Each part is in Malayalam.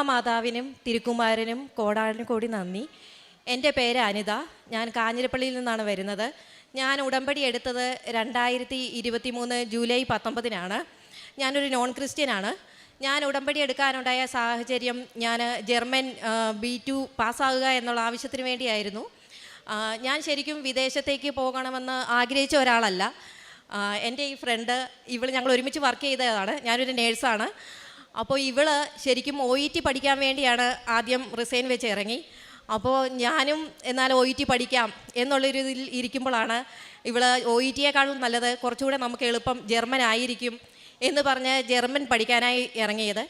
ബ്രഹ്മമാതാവിനും തിരുക്കുമാരനും കോടാനും കൂടി നന്ദി. എന്റെ പേര് അനിത. ഞാൻ കാഞ്ഞിരപ്പള്ളിയിൽ നിന്നാണ് വരുന്നത്. ഞാൻ ഉടമ്പടി എടുത്തത് രണ്ടായിരത്തി ഇരുപത്തി മൂന്ന് ജൂലൈ പത്തൊമ്പതിനാണ്. ഞാനൊരു നോൺ ക്രിസ്ത്യനാണ് ഞാൻ ഉടമ്പടി എടുക്കാനുണ്ടായ സാഹചര്യം ഞാൻ ജർമ്മൻ ബി ടു പാസ്സാകുക എന്നുള്ള ആവശ്യത്തിന് വേണ്ടിയായിരുന്നു. ഞാൻ ശരിക്കും വിദേശത്തേക്ക് പോകണമെന്ന് ആഗ്രഹിച്ച ഒരാളല്ല. എന്റെ ഈ ഫ്രണ്ട് ഇവൾ ഞങ്ങൾ ഒരുമിച്ച് വർക്ക് ചെയ്തതാണ്. ഞാനൊരു നേഴ്സാണ് അപ്പോൾ ഇവൾ ശരിക്കും ഒ ഇ ടി പഠിക്കാൻ വേണ്ടിയാണ് ആദ്യം റിസൈൻ വെച്ച് ഇറങ്ങി. അപ്പോൾ ഞാനും എന്നാൽ ഒ ഇ ടി പഠിക്കാം എന്നുള്ളൊരു ഇതിൽ ഇരിക്കുമ്പോഴാണ് ഇവൾ ഒ ഇ ടിയേക്കാളും നല്ലത് കുറച്ചുകൂടെ നമുക്ക് എളുപ്പം ജർമ്മൻ ആയിരിക്കും എന്ന് പറഞ്ഞ് ജർമ്മൻ പഠിക്കാനായി ഇറങ്ങിയത്.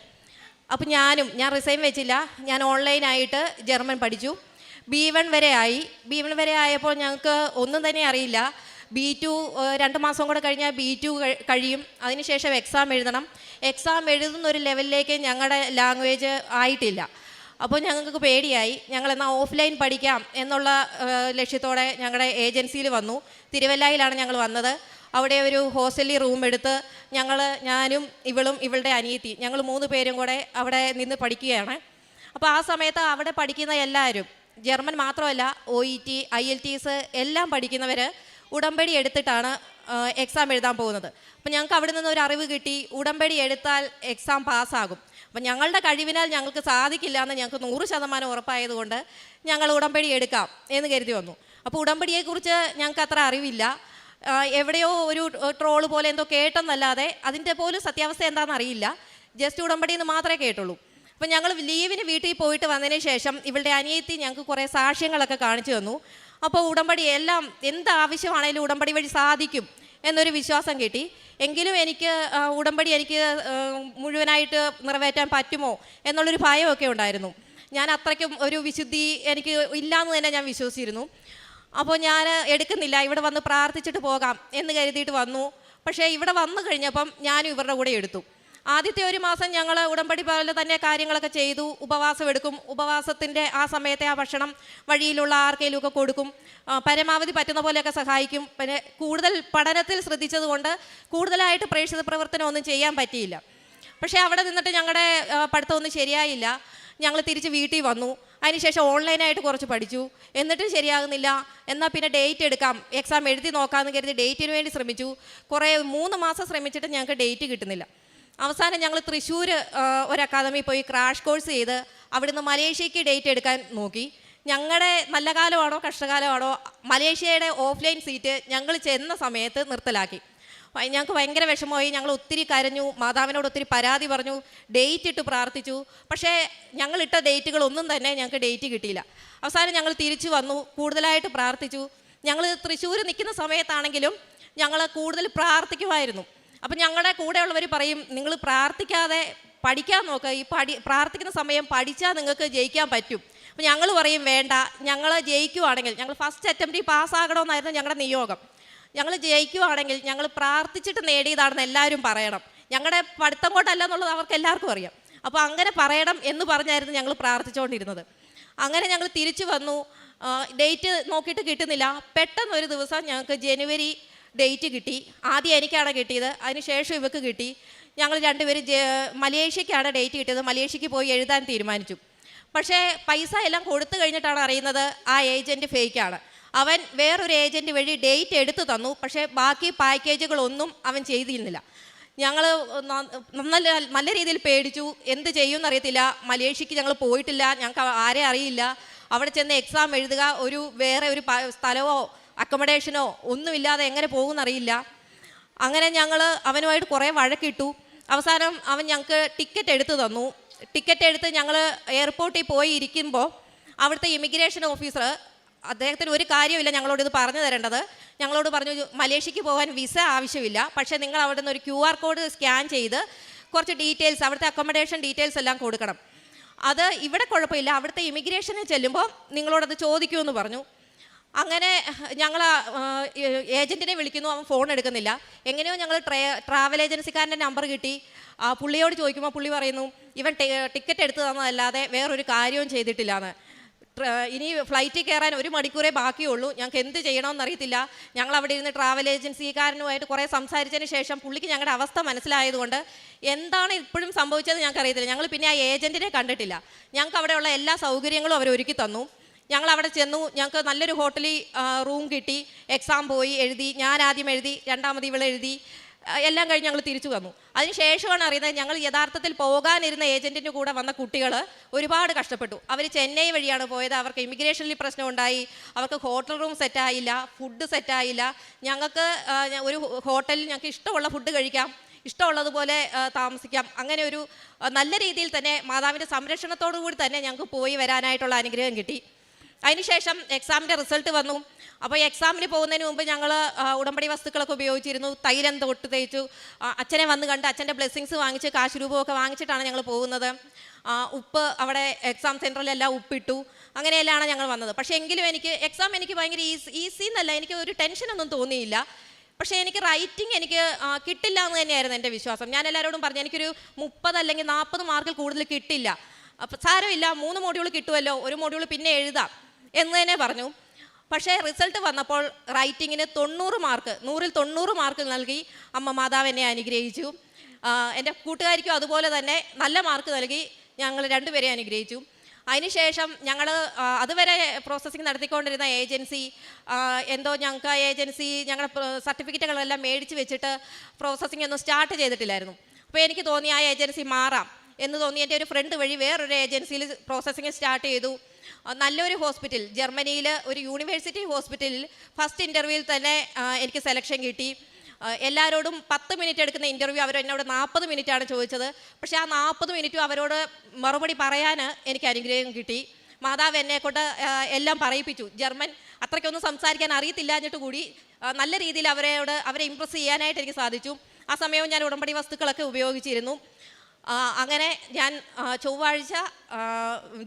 അപ്പോൾ ഞാനും ഞാൻ റിസൈൻ വെച്ചില്ല ഞാൻ ഓൺലൈനായിട്ട് ജർമ്മൻ പഠിച്ചു. ബി വൺ വരെ ആയി. ബി വൺ വരെ ആയപ്പോൾ ഞങ്ങൾക്ക് ഒന്നും തന്നെ അറിയില്ല. ബി ടു രണ്ട് മാസം കൂടെ കഴിഞ്ഞാൽ ബി ടു കഴിയും. അതിനുശേഷം എക്സാം എഴുതണം. എക്സാം എഴുതുന്ന ഒരു ലെവലിലേക്ക് ഞങ്ങളുടെ ലാംഗ്വേജ് ആയിട്ടില്ല. അപ്പോൾ ഞങ്ങൾക്ക് പേടിയായി. ഞങ്ങൾ എന്നാൽ ഓഫ്ലൈൻ പഠിക്കാം എന്നുള്ള ലക്ഷ്യത്തോടെ ഞങ്ങളുടെ ഏജൻസിയിൽ വന്നു. തിരുവല്ലയിലാണ് ഞങ്ങൾ വന്നത്. അവിടെ ഒരു ഹോസ്റ്റലിൽ റൂം എടുത്ത് ഞങ്ങൾ ഞാനും ഇവളും ഇവളുടെ അനിയത്തി ഞങ്ങൾ മൂന്ന് പേരും കൂടെ അവിടെ നിന്ന് പഠിക്കുകയാണ്. അപ്പോൾ ആ സമയത്ത് അവിടെ പഠിക്കുന്ന എല്ലാവരും ജർമ്മൻ മാത്രമല്ല O E T I L Ts എല്ലാം പഠിക്കുന്നവർ ഉടമ്പടി എടുത്തിട്ടാണ് എക്സാം എഴുതാൻ പോകുന്നത്. അപ്പം ഞങ്ങൾക്ക് അവിടെ നിന്ന് ഒരു അറിവ് കിട്ടി ഉടമ്പടി എടുത്താൽ എക്സാം പാസ്സാകും. അപ്പം ഞങ്ങളുടെ കഴിവിനാൽ ഞങ്ങൾക്ക് സാധിക്കില്ല എന്ന് ഞങ്ങൾക്ക് നൂറ് ശതമാനം ഉറപ്പായതുകൊണ്ട് ഞങ്ങൾ ഉടമ്പടി എടുക്കാം എന്ന് കരുതി വന്നു. അപ്പോൾ ഉടമ്പടിയെക്കുറിച്ച് ഞങ്ങൾക്ക് അത്ര അറിവില്ല. എവിടെയോ ഒരു ട്രോൾ പോലെ എന്തോ കേട്ടെന്നല്ലാതെ അതിന്റെ പോലും സത്യാവസ്ഥ എന്താണെന്ന് അറിയില്ല. ജസ്റ്റ് ഉടമ്പടി എന്ന് മാത്രമേ കേട്ടുള്ളൂ. അപ്പം ഞങ്ങൾ ലീവിന് വീട്ടിൽ പോയിട്ട് വന്നതിന് ശേഷം ഇവളുടെ അനിയത്തി ഞങ്ങൾക്ക് കുറേ സാക്ഷ്യങ്ങളൊക്കെ കാണിച്ചു തന്നു. അപ്പോൾ ഉടമ്പടി എല്ലാം എന്ത് ആവശ്യമാണെങ്കിലും ഉടമ്പടി വഴി സാധിക്കും എന്നൊരു വിശ്വാസം കിട്ടി. എങ്കിലും എനിക്ക് ഉടമ്പടി എനിക്ക് മുഴുവനായിട്ട് നിറവേറ്റാൻ പറ്റുമോ എന്നുള്ളൊരു ഭയമൊക്കെ ഉണ്ടായിരുന്നു. ഞാൻ അത്രയ്ക്കും ഒരു വിശുദ്ധി എനിക്ക് ഇല്ലയെന്ന് തന്നെ ഞാൻ വിശ്വസിച്ചിരുന്നു. അപ്പോൾ ഞാൻ എടുക്കുന്നില്ല ഇവിടെ വന്ന് പ്രാർത്ഥിച്ചിട്ട് പോകാം എന്ന് കരുതിയിട്ട് വന്നു. പക്ഷേ ഇവിടെ വന്നു കഴിഞ്ഞപ്പം ഞാനും ഇവരുടെ കൂടെ എടുത്തു. ആദ്യത്തെ ഒരു മാസം ഞങ്ങൾ ഉടമ്പടി പോലെ തന്നെ കാര്യങ്ങളൊക്കെ ചെയ്തു. ഉപവാസം എടുക്കും. ഉപവാസത്തിന്റെ ആ സമയത്തെ ആ ഭക്ഷണം വഴിയിലുള്ള ആർക്കെങ്കിലും ഒക്കെ കൊടുക്കും പരമാവധി പറ്റുന്ന പോലെയൊക്കെ സഹായിക്കും. പിന്നെ കൂടുതൽ പഠനത്തിൽ ശ്രദ്ധിച്ചതുകൊണ്ട് കൂടുതലായിട്ട് പ്രേക്ഷിത പ്രവർത്തനം ഒന്നും ചെയ്യാൻ പറ്റിയില്ല. പക്ഷേ അവിടെ നിന്നിട്ട് ഞങ്ങളുടെ പഠിത്തമൊന്നും ശരിയായില്ല. ഞങ്ങൾ തിരിച്ച് വീട്ടിൽ വന്നു. അതിനുശേഷം ഓൺലൈനായിട്ട് കുറച്ച് പഠിച്ചു. എന്നിട്ടും ശരിയാകുന്നില്ല. എന്നാൽ പിന്നെ ഡേറ്റ് എടുക്കാം. എക്സാം എഴുതി നോക്കാമെന്ന് കരുതി ഡേറ്റിന് വേണ്ടി ശ്രമിച്ചു. കുറേ മൂന്ന് മാസം ശ്രമിച്ചിട്ട് ഞങ്ങൾക്ക് ഡേറ്റ് കിട്ടുന്നില്ല. അവസാനം ഞങ്ങൾ തൃശ്ശൂർ ഒരു അക്കാദമി പോയി ക്രാഷ് കോഴ്സ് ചെയ്ത് അവിടുന്ന് മലേഷ്യക്ക് ഡേറ്റ് എടുക്കാൻ നോക്കി. ഞങ്ങളുടെ നല്ല കാലമാണോ കഷ്ടകാലമാണോ മലേഷ്യയുടെ ഓഫ്ലൈൻ സീറ്റ് ഞങ്ങൾ ചെന്ന സമയത്ത് നിർത്തലാക്കി. ഞങ്ങൾക്ക് ഭയങ്കര വിഷമമായി ഞങ്ങൾ ഒത്തിരി കരഞ്ഞു മാതാവിനോട് ഒത്തിരി പരാതി പറഞ്ഞു ഡേറ്റ് ഇട്ട് പ്രാർത്ഥിച്ചു. പക്ഷേ ഞങ്ങൾ ഇട്ട ഡേറ്റുകളൊന്നും തന്നെ ഞങ്ങൾക്ക് ഡേറ്റ് കിട്ടിയില്ല. അവസാനം ഞങ്ങൾ തിരിച്ചു വന്നു കൂടുതലായിട്ട് പ്രാർത്ഥിച്ചു. ഞങ്ങൾ തൃശ്ശൂർ നിൽക്കുന്ന സമയത്താണെങ്കിലും ഞങ്ങൾ കൂടുതൽ പ്രാർത്ഥിക്കുമായിരുന്നു. അപ്പം ഞങ്ങളുടെ കൂടെയുള്ളവർ പറയും നിങ്ങൾ പ്രാർത്ഥിക്കാതെ പഠിക്കാൻ നോക്കുക ഈ പഠി പ്രാർത്ഥിക്കുന്ന സമയം പഠിച്ചാൽ നിങ്ങൾക്ക് ജയിക്കാൻ പറ്റും. അപ്പം ഞങ്ങൾ പറയും വേണ്ട. ഞങ്ങൾ ജയിക്കുവാണെങ്കിൽ ഞങ്ങൾ ഫസ്റ്റ് അറ്റംപ്റ്റ് പാസ്സാകണമെന്നായിരുന്നു ഞങ്ങളുടെ നിയോഗം. ഞങ്ങൾ ജയിക്കുവാണെങ്കിൽ ഞങ്ങൾ പ്രാർത്ഥിച്ചിട്ട് നേടിയതാണെന്ന് എല്ലാവരും പറയണം. ഞങ്ങളുടെ പഠിത്തം കൊണ്ടല്ല എന്നുള്ളത് അവർക്ക് എല്ലാവർക്കും അറിയാം. അപ്പോൾ അങ്ങനെ പറയണം എന്ന് പറഞ്ഞായിരുന്നു ഞങ്ങൾ പ്രാർത്ഥിച്ചുകൊണ്ടിരുന്നത് അങ്ങനെ ഞങ്ങൾ തിരിച്ചു വന്നു. ഡേറ്റ് നോക്കിയിട്ട് കിട്ടുന്നില്ല. പെട്ടെന്നൊരു ദിവസം ഞങ്ങൾക്ക് ജനുവരി ഡേറ്റ് കിട്ടി. ആദ്യം എനിക്കാണ് കിട്ടിയത്. അതിനുശേഷം ഇവക്ക് കിട്ടി. ഞങ്ങൾ രണ്ടുപേരും മലേഷ്യക്കാണ് ഡേറ്റ് കിട്ടിയത്. മലേഷ്യക്ക് പോയി എഴുതാൻ തീരുമാനിച്ചു. പക്ഷേ പൈസ എല്ലാം കൊടുത്തു കഴിഞ്ഞിട്ടാണ് അറിയുന്നത് ആ ഏജന്റ് ഫേക്കാണ് അവൻ വേറൊരു ഏജന്റ് വഴി ഡേറ്റ് എടുത്തു തന്നു. പക്ഷേ ബാക്കി പാക്കേജുകളൊന്നും അവൻ ചെയ്തിരുന്നില്ല. ഞങ്ങൾ നല്ല നല്ല രീതിയിൽ പേടിച്ചു. എന്ത് ചെയ്യുമെന്ന് അറിയത്തില്ല. മലേഷ്യക്ക് ഞങ്ങൾ പോയിട്ടില്ല. ഞങ്ങൾക്ക് ആരെ അറിയില്ല. അവിടെ ചെന്ന് എക്സാം എഴുതുക. ഒരു വേറെ ഒരു സ്ഥലമോ അക്കോമഡേഷനോ ഒന്നുമില്ലാതെ എങ്ങനെ പോകുമെന്നറിയില്ല അങ്ങനെ ഞങ്ങൾ അവനുമായിട്ട് കുറേ വഴക്കിട്ടു. അവസാനം അവൻ ഞങ്ങൾക്ക് ടിക്കറ്റ് എടുത്തു തന്നു. ടിക്കറ്റ് എടുത്ത് ഞങ്ങൾ എയർപോർട്ടിൽ പോയി ഇരിക്കുമ്പോൾ അവിടുത്തെ ഇമിഗ്രേഷൻ ഓഫീസർ അദ്ദേഹത്തിന് ഒരു കാര്യമില്ല ഞങ്ങളോട് ഇത് പറഞ്ഞു തരേണ്ടത്. ഞങ്ങളോട് പറഞ്ഞു മലേഷ്യക്ക് പോകാൻ വിസ ആവശ്യമില്ല. പക്ഷേ നിങ്ങൾ അവിടെ നിന്ന് ഒരു ക്യു ആർ കോഡ് സ്കാൻ ചെയ്ത് കുറച്ച് ഡീറ്റെയിൽസ് അവിടുത്തെ അക്കോമഡേഷൻ ഡീറ്റെയിൽസ് എല്ലാം കൊടുക്കണം. അത് ഇവിടെ കുഴപ്പമില്ല. അവിടുത്തെ ഇമിഗ്രേഷനിൽ ചെല്ലുമ്പോൾ നിങ്ങളോടത് ചോദിക്കുമെന്ന് പറഞ്ഞു. അങ്ങനെ ഞങ്ങൾ ഏജന്റിനെ വിളിക്കുന്നു അവൻ ഫോൺ എടുക്കുന്നില്ല. എങ്ങനെയോ ഞങ്ങൾ ട്രാവൽ ഏജൻസിക്കാരന്റെ നമ്പർ കിട്ടി. പുള്ളിയോട് ചോദിക്കുമ്പോൾ പുള്ളി പറയുന്നു ഇവൻ ടിക്കറ്റ് എടുത്തു തന്നതല്ലാതെ വേറൊരു കാര്യവും ചെയ്തിട്ടില്ല എന്ന് ഇനി ഫ്ലൈറ്റിൽ കയറാൻ ഒരു മണിക്കൂറേ ബാക്കിയുള്ളൂ. ഞങ്ങൾക്ക് എന്ത് ചെയ്യണമെന്ന് അറിയത്തില്ല. ഞങ്ങൾ അവിടെ ഇരുന്ന് ട്രാവൽ ഏജൻസിക്കാരനുമായിട്ട് കുറേ സംസാരിച്ചതിന് ശേഷം പുള്ളിക്ക് ഞങ്ങളുടെ അവസ്ഥ മനസ്സിലായതുകൊണ്ട് എന്താണ് ഇപ്പോഴും സംഭവിച്ചത് ഞങ്ങൾക്ക് അറിയത്തില്ല ഞങ്ങൾ പിന്നെ ആ ഏജന്റിനെ കണ്ടിട്ടില്ല. ഞങ്ങൾക്ക് അവിടെയുള്ള എല്ലാ സൗകര്യങ്ങളും അവർ ഒരുക്കി തന്നു. ഞങ്ങൾ അവിടെ ചെന്നു. ഞങ്ങൾക്ക് നല്ലൊരു ഹോട്ടലിൽ റൂം കിട്ടി. എക്സാം പോയി എഴുതി. ഞാൻ ആദ്യം എഴുതി രണ്ടാമത് ഇവൾ എഴുതി. എല്ലാം കഴിഞ്ഞ് ഞങ്ങൾ തിരിച്ചു വന്നു. അതിനുശേഷമാണ് അറിയുന്നത് ഞങ്ങൾ യഥാർത്ഥത്തിൽ പോകാനിരുന്ന ഏജന്റിന്റെ കൂടെ വന്ന കുട്ടികൾ ഒരുപാട് കഷ്ടപ്പെട്ടു. അവർ ചെന്നൈ വഴിയാണ് പോയത്. അവർക്ക് ഇമിഗ്രേഷനിൽ പ്രശ്നം ഉണ്ടായി. അവർക്ക് ഹോട്ടൽ റൂം സെറ്റായില്ല ഫുഡ് സെറ്റായില്ല ഞങ്ങൾക്ക് ഒരു ഹോട്ടലിൽ ഞങ്ങൾക്ക് ഇഷ്ടമുള്ള ഫുഡ് കഴിക്കാം ഇഷ്ടമുള്ളതുപോലെ താമസിക്കാം. അങ്ങനെ ഒരു നല്ല രീതിയിൽ തന്നെ മാതാവിന്റെ സംരക്ഷണത്തോടു കൂടി തന്നെ ഞങ്ങൾക്ക് പോയി വരാനായിട്ടുള്ള അനുഗ്രഹം കിട്ടി. അതിനുശേഷം എക്സാമിന്റെ റിസൾട്ട് വന്നു. അപ്പോൾ എക്സാമിന് പോകുന്നതിന് മുമ്പ് ഞങ്ങൾ ഉടമ്പടി വസ്തുക്കളൊക്കെ ഉപയോഗിച്ചിരുന്നു. തൈലം തൊട്ട് തേച്ചു. അച്ഛനെ വന്ന് കണ്ട് അച്ഛന്റെ ബ്ലെസ്സിങ്സ് വാങ്ങിച്ച് കാശ് രൂപമൊക്കെ വാങ്ങിച്ചിട്ടാണ് ഞങ്ങൾ പോകുന്നത്. ഉപ്പ് അവിടെ എക്സാം സെന്ററിലെല്ലാം ഉപ്പിട്ടു. അങ്ങനെയെല്ലാം ഞങ്ങൾ വന്നത്. പക്ഷേ എങ്കിലും എനിക്ക് എക്സാം എനിക്ക് ഭയങ്കര ഈസി ഈസി എന്നല്ല. എനിക്ക് ഒരു ടെൻഷനൊന്നും തോന്നിയില്ല. പക്ഷേ എനിക്ക് റൈറ്റിംഗ് എനിക്ക് കിട്ടില്ല എന്ന് തന്നെയായിരുന്നു എന്റെ വിശ്വാസം. ഞാൻ എല്ലാവരോടും പറഞ്ഞു എനിക്കൊരു മുപ്പത് അല്ലെങ്കിൽ നാൽപ്പത് മാർക്കിൽ കൂടുതൽ കിട്ടില്ല. അപ്പം സാരമില്ല മൂന്ന് മോഡ്യൂൾ കിട്ടുമല്ലോ ഒരു മോഡ്യൂൾ പിന്നെ എഴുതാം. എന്ന് തന്നെ പറഞ്ഞു. പക്ഷേ റിസൾട്ട് വന്നപ്പോൾ റൈറ്റിങ്ങിന് തൊണ്ണൂറ് മാർക്ക് നൂറിൽ തൊണ്ണൂറ് മാർക്ക് നൽകി അമ്മ മാതാവ് എന്നെ അനുഗ്രഹിച്ചു. എന്റെ കൂട്ടുകാരിക്കും അതുപോലെ തന്നെ നല്ല മാർക്ക് നൽകി ഞങ്ങൾ രണ്ടുപേരെ അനുഗ്രഹിച്ചു. അതിനുശേഷം ഞങ്ങൾ അതുവരെ പ്രോസസ്സിങ് നടത്തിക്കൊണ്ടിരുന്ന ഏജൻസി എന്തോ ഞങ്ങൾക്ക് ആ ഏജൻസി ഞങ്ങളുടെ സർട്ടിഫിക്കറ്റുകളെല്ലാം മേടിച്ച് വെച്ചിട്ട് പ്രോസസ്സിംഗ് ഒന്നും സ്റ്റാർട്ട് ചെയ്തിട്ടില്ലായിരുന്നു. അപ്പോൾ എനിക്ക് തോന്നി ആ ഏജൻസി മാറാം എന്ന് തോന്നി. എന്റെ ഒരു ഫ്രണ്ട് വഴി വേറൊരു ഏജൻസിയിൽ പ്രോസസ്സിങ് സ്റ്റാർട്ട് ചെയ്തു. നല്ലൊരു ഹോസ്പിറ്റൽ. ജർമ്മനിയിൽ ഒരു യൂണിവേഴ്സിറ്റി ഹോസ്പിറ്റലിൽ ഫസ്റ്റ് ഇന്റർവ്യൂവിൽ തന്നെ എനിക്ക് സെലക്ഷൻ കിട്ടി. എല്ലാവരോടും പത്ത് മിനിറ്റ് എടുക്കുന്ന ഇന്റർവ്യൂ അവർ എന്നോട് നാൽപ്പത് മിനിറ്റാണ് ചോദിച്ചത്. പക്ഷേ ആ നാൽപ്പത് മിനിറ്റും അവരോട് മറുപടി പറയാൻ എനിക്ക് അനുഗ്രഹം കിട്ടി. മാതാവ് എന്നെ കൊണ്ട് എല്ലാം പറയിപ്പിച്ചു. ജർമ്മൻ അത്രയ്ക്കൊന്നും സംസാരിക്കാൻ അറിയത്തില്ലാഞ്ഞിട്ട് കൂടി നല്ല രീതിയിൽ അവരോട് അവരെ ഇമ്പ്രസ് ചെയ്യാനായിട്ട് എനിക്ക് സാധിച്ചു. ആ സമയവും ഞാൻ ഉടമ്പടി വസ്തുക്കളൊക്കെ ഉപയോഗിച്ചിരുന്നു. അങ്ങനെ ഞാൻ ചൊവ്വാഴ്ച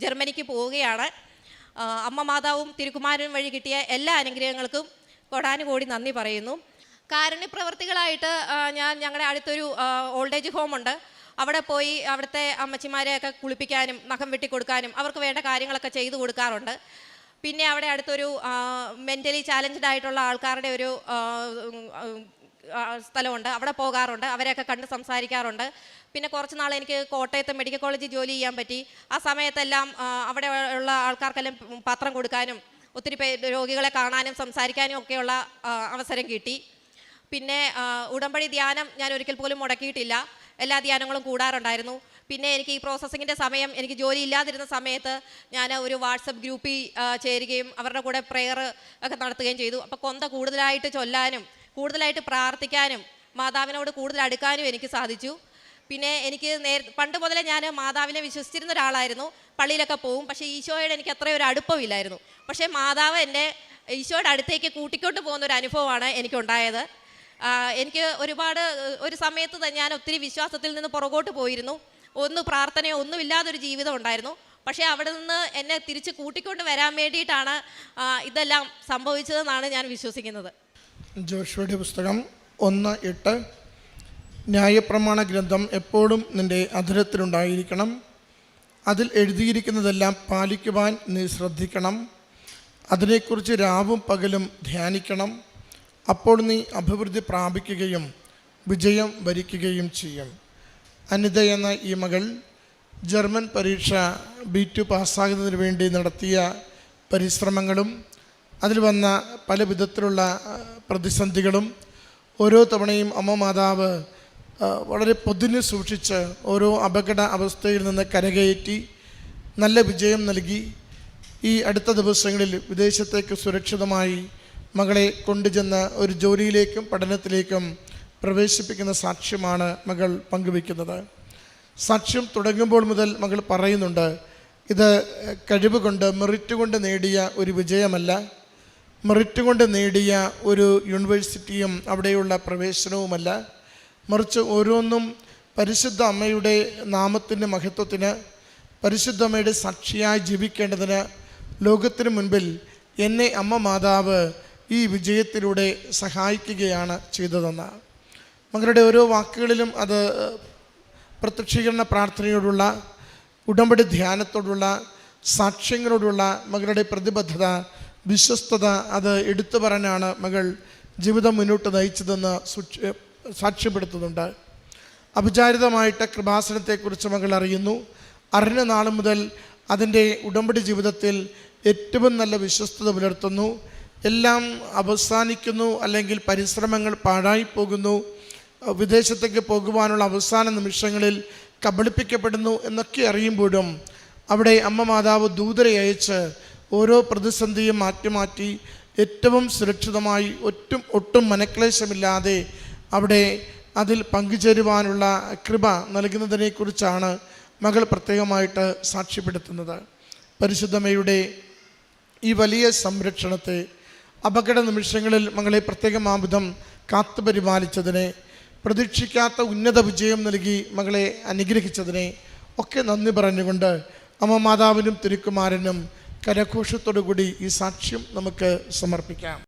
ജർമ്മനിക്ക് പോവുകയാണ്. അമ്മ മാതാവും തിരുക്കുമാരനും വഴി കിട്ടിയ എല്ലാ അനുഗ്രഹങ്ങൾക്കും കൊടാനുകൂടി നന്ദി പറയുന്നു. കാരുണ്യപ്രവർത്തികളായിട്ട് പ്രവർത്തികളായിട്ട് ഞാൻ ഞങ്ങളുടെ അടുത്തൊരു ഓൾഡ് ഏജ് ഹോമുണ്ട് അവിടെ പോയി അവിടുത്തെ അമ്മച്ചിമാരെയൊക്കെ കുളിപ്പിക്കാനും നഖം വെട്ടി കൊടുക്കാനും അവർക്ക് വേണ്ട കാര്യങ്ങളൊക്കെ ചെയ്തു കൊടുക്കാറുണ്ട്. പിന്നെ അവിടെ അടുത്തൊരു മെന്റലി ചാലഞ്ച്ഡ് ആയിട്ടുള്ള ആൾക്കാരുടെ ഒരു സ്ഥലമുണ്ട്. അവിടെ പോകാറുണ്ട്. അവരെയൊക്കെ കണ്ട് സംസാരിക്കാറുണ്ട്. പിന്നെ കുറച്ച് നാൾ എനിക്ക് കോട്ടയത്ത് മെഡിക്കൽ കോളേജിൽ ജോലി ചെയ്യാൻ പറ്റി. ആ സമയത്തെല്ലാം അവിടെ ഉള്ള ആൾക്കാർക്കെല്ലാം പത്രം കൊടുക്കാനും ഒത്തിരി രോഗികളെ കാണാനും സംസാരിക്കാനും ഒക്കെയുള്ള അവസരം കിട്ടി. പിന്നെ ഉടമ്പടി ധ്യാനം ഞാൻ ഒരിക്കൽ പോലും മുടക്കിയിട്ടില്ല. എല്ലാ ധ്യാനങ്ങളും കൂടാറുണ്ടായിരുന്നു. പിന്നെ എനിക്ക് ഈ പ്രോസസ്സിങ്ങിന്റെ സമയം എനിക്ക് ജോലി ഇല്ലാതിരുന്ന സമയത്ത് ഞാൻ ഒരു വാട്സപ്പ് ഗ്രൂപ്പിൽ ചേരുകയും അവരുടെ കൂടെ പ്രെയർ ഒക്കെ നടത്തുകയും ചെയ്തു. അപ്പോൾ കൊന്ത കൂടുതലായിട്ട് ചൊല്ലാനും കൂടുതലായിട്ട് പ്രാർത്ഥിക്കാനും മാതാവിനോട് കൂടുതൽ അടുക്കാനും എനിക്ക് സാധിച്ചു. പിന്നെ എനിക്ക് നേര പണ്ട് മുതലേ ഞാൻ മാതാവിനെ വിശ്വസിച്ചിരുന്ന ഒരാളായിരുന്നു. പള്ളിയിലൊക്കെ പോവും. പക്ഷേ ഈശോയോട് എനിക്ക് അത്ര ഒരു അടുപ്പമില്ലായിരുന്നു. പക്ഷേ മാതാവ് എന്നെ ഈശോയുടെ അടുത്തേക്ക് കൂട്ടിക്കൊണ്ട് പോകുന്ന ഒരു അനുഭവമാണ് എനിക്കുണ്ടായത്. എനിക്ക് ഒരുപാട് ഒരു സമയത്ത് ഞാൻ ഒത്തിരി വിശ്വാസത്തിൽ നിന്ന് പുറകോട്ട് പോയിരുന്നു. ഒന്ന് പ്രാർത്ഥനയോ ഒന്നുമില്ലാതൊരു ജീവിതം ഉണ്ടായിരുന്നു. പക്ഷേ അവിടെ നിന്ന് എന്നെ തിരിച്ച് കൂട്ടിക്കൊണ്ട് വരാൻ വേണ്ടിയിട്ടാണ് ഇതെല്ലാം സംഭവിച്ചതെന്നാണ് ഞാൻ വിശ്വസിക്കുന്നത്. ജോഷുവയുടെ പുസ്തകം ഒന്ന് എട്ട്. ന്യായപ്രമാണ ഗ്രന്ഥം എപ്പോഴും നിന്റെ അധരത്തിലുണ്ടായിരിക്കണം. അതിൽ എഴുതിയിരിക്കുന്നതെല്ലാം പാലിക്കുവാൻ നീ ശ്രദ്ധിക്കണം. അതിനെക്കുറിച്ച് രാവും പകലും ധ്യാനിക്കണം. അപ്പോൾ നീ അഭിവൃദ്ധി പ്രാപിക്കുകയും വിജയം വരിക്കുകയും ചെയ്യും. അനിത എന്ന ഈ മകൾ ജർമ്മൻ പരീക്ഷ ബി ടു പാസ്സാകുന്നതിന് വേണ്ടി നടത്തിയ പരിശ്രമങ്ങളും അതിൽ വന്ന പല വിധത്തിലുള്ള പ്രതിസന്ധികളും ഓരോ തവണയും അമ്മ മാതാവ് വളരെ പൊതിഞ്ഞ് സൂക്ഷിച്ച് ഓരോ അപകട അവസ്ഥയിൽ നിന്ന് കരകയറ്റി നല്ല വിജയം നൽകി. ഈ അടുത്ത ദിവസങ്ങളിൽ വിദേശത്തേക്ക് സുരക്ഷിതമായി മകളെ കൊണ്ടുചെന്ന് ഒരു ജോലിയിലേക്കും പഠനത്തിലേക്കും പ്രവേശിപ്പിക്കുന്ന സാക്ഷ്യമാണ് മകൾ പങ്കുവെക്കുന്നത് സാക്ഷ്യം തുടങ്ങുമ്പോൾ മുതൽ മകൾ പറയുന്നുണ്ട് ഇത് കഴിവ് കൊണ്ട് മെറിറ്റ് കൊണ്ട് നേടിയ ഒരു വിജയമല്ല. മെറിറ്റ് കൊണ്ട് നേടിയ ഒരു യൂണിവേഴ്സിറ്റിയും അവിടെയുള്ള പ്രവേശനവുമല്ല. മറിച്ച് ഓരോന്നും പരിശുദ്ധ അമ്മയുടെ നാമത്തിന്റെ മഹത്വത്തിന് പരിശുദ്ധ അമ്മയുടെ സാക്ഷിയായി ജീവിക്കേണ്ടതിന് ലോകത്തിന് മുൻപിൽ എന്നെ അമ്മ മാതാവ് ഈ വിജയത്തിലൂടെ സഹായിക്കുകയാണ് ചെയ്തതെന്ന്. മകളുടെ ഓരോ വാക്കുകളിലും അത് പ്രത്യക്ഷീകരണ പ്രാർത്ഥനയോടുള്ള ഉടമ്പടി ധ്യാനത്തോടുള്ള സാക്ഷ്യങ്ങളോടുള്ള മകളുടെ പ്രതിബദ്ധത വിശ്വസ്തത അത് എടുത്തു പറഞ്ഞാണ് മകൾ ജീവിതം മുന്നോട്ട് നയിച്ചതെന്ന് സൂക്ഷ- സാക്ഷ്യപ്പെടുത്തുന്നുണ്ട്. അപചാരിതമായിട്ട് കൃപാസനത്തെക്കുറിച്ച് മകൾ അറിയുന്നു. അറിഞ്ഞ നാൾ മുതൽ അതിന്റെ ഉടമ്പടി ജീവിതത്തിൽ ഏറ്റവും നല്ല വിശ്വസ്തത പുലർത്തുന്നു. എല്ലാം അവസാനിക്കുന്നു അല്ലെങ്കിൽ പരിശ്രമങ്ങൾ പാഴായി പോകുന്നു. വിദേശത്തേക്ക് പോകുവാനുള്ള അവസാന നിമിഷങ്ങളിൽ കബളിപ്പിക്കപ്പെടുന്നു എന്നൊക്കെ അറിയുമ്പോഴും അവിടെ അമ്മ മാതാവ് ദൂതരെ അയച്ച് ഓരോ പ്രതിസന്ധിയും മാറ്റി മാറ്റി ഏറ്റവും സുരക്ഷിതമായി ഒറ്റും ഒട്ടും മനക്ലേശമില്ലാതെ അവിടെ അതിൽ പങ്കുചേരുവാനുള്ള കൃപ നൽകുന്നതിനെക്കുറിച്ചാണ് മകൾ പ്രത്യേകമായിട്ട് സാക്ഷ്യപ്പെടുത്തുന്നത്. പരിശുദ്ധമയുടെ ഈ വലിയ സംരക്ഷണത്തെ അപകട നിമിഷങ്ങളിൽ മകളെ പ്രത്യേകമാവിധം കാത്തുപരിപാലിച്ചതിനെ പ്രതീക്ഷിക്കാത്ത ഉന്നത വിജയം നൽകി മകളെ അനുഗ്രഹിച്ചതിനെ ഒക്കെ നന്ദി പറഞ്ഞുകൊണ്ട് അമ്മ മാതാവിനും തിരുക്കുമാരനും കരഘോഷത്തോടു കൂടി ഈ സാക്ഷ്യം നമുക്ക് സമർപ്പിക്കാം.